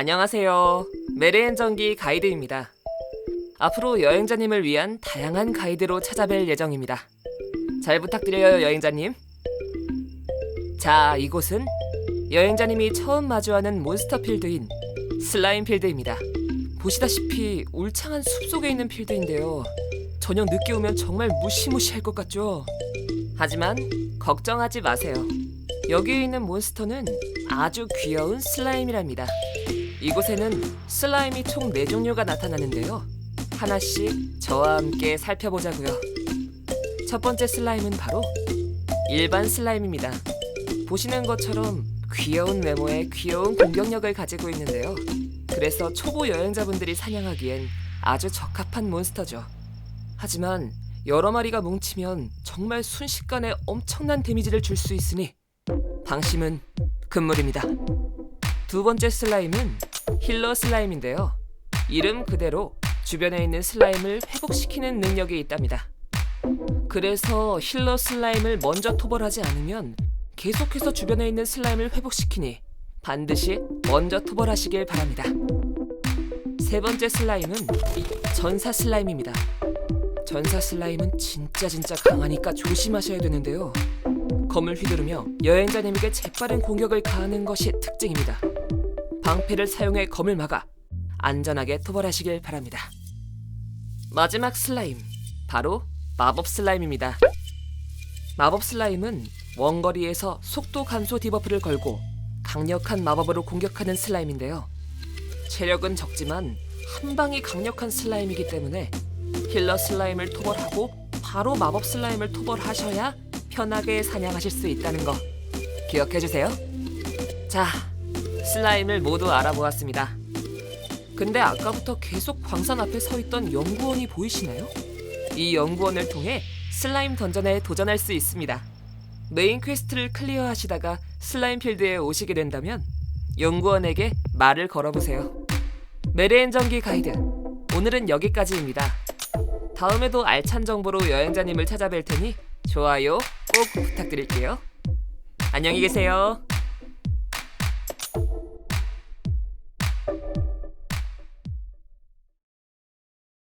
안녕하세요. 메레엔 전기 가이드입니다. 앞으로 여행자님을 위한 다양한 가이드로 찾아뵐 예정입니다. 잘 부탁드려요, 여행자님. 자, 이곳은 여행자님이 처음 마주하는 몬스터 필드인 슬라임 필드입니다. 보시다시피 울창한 숲속에 있는 필드인데요. 저녁 늦게 오면 정말 무시무시할 것 같죠? 하지만 걱정하지 마세요. 여기에 있는 몬스터는 아주 귀여운 슬라임이랍니다. 이곳에는 슬라임이 총 4종류가 나타나는데요. 하나씩 저와 함께 살펴보자고요. 첫 번째 슬라임은 바로 일반 슬라임입니다. 보시는 것처럼 귀여운 외모에 귀여운 공격력을 가지고 있는데요. 그래서 초보 여행자분들이 사냥하기엔 아주 적합한 몬스터죠. 하지만 여러 마리가 뭉치면 정말 순식간에 엄청난 데미지를 줄 수 있으니 방심은 금물입니다. 두 번째 슬라임은 힐러 슬라임인데요. 이름 그대로 주변에 있는 슬라임을 회복시키는 능력이 있답니다. 그래서 힐러 슬라임을 먼저 토벌하지 않으면 계속해서 주변에 있는 슬라임을 회복시키니 반드시 먼저 토벌하시길 바랍니다. 세 번째 슬라임은 전사 슬라임입니다. 전사 슬라임은 진짜 진짜 강하니까 조심하셔야 되는데요. 검을 휘두르며 여행자님에게 재빠른 공격을 가하는 것이 특징입니다. 방패를 사용해 검을 막아 안전하게 토벌하시길 바랍니다. 마지막 슬라임, 바로 마법 슬라임입니다. 마법 슬라임은 원거리에서 속도 감소 디버프를 걸고 강력한 마법으로 공격하는 슬라임인데요. 체력은 적지만 한 방이 강력한 슬라임이기 때문에 힐러 슬라임을 토벌하고 바로 마법 슬라임을 토벌하셔야 편하게 사냥하실 수 있다는 거 기억해 주세요. 자, 슬라임을 모두 알아보았습니다. 근데 아까부터 계속 광산 앞에 서 있던 연구원이 보이시나요? 이 연구원을 통해 슬라임 던전에 도전할 수 있습니다. 메인 퀘스트를 클리어하시다가 슬라임 필드에 오시게 된다면 연구원에게 말을 걸어보세요. 메레엔 전기 가이드 오늘은 여기까지입니다. 다음에도 알찬 정보로 여행자님을 찾아뵐 테니 좋아요 꼭 부탁드릴게요. 안녕히 계세요.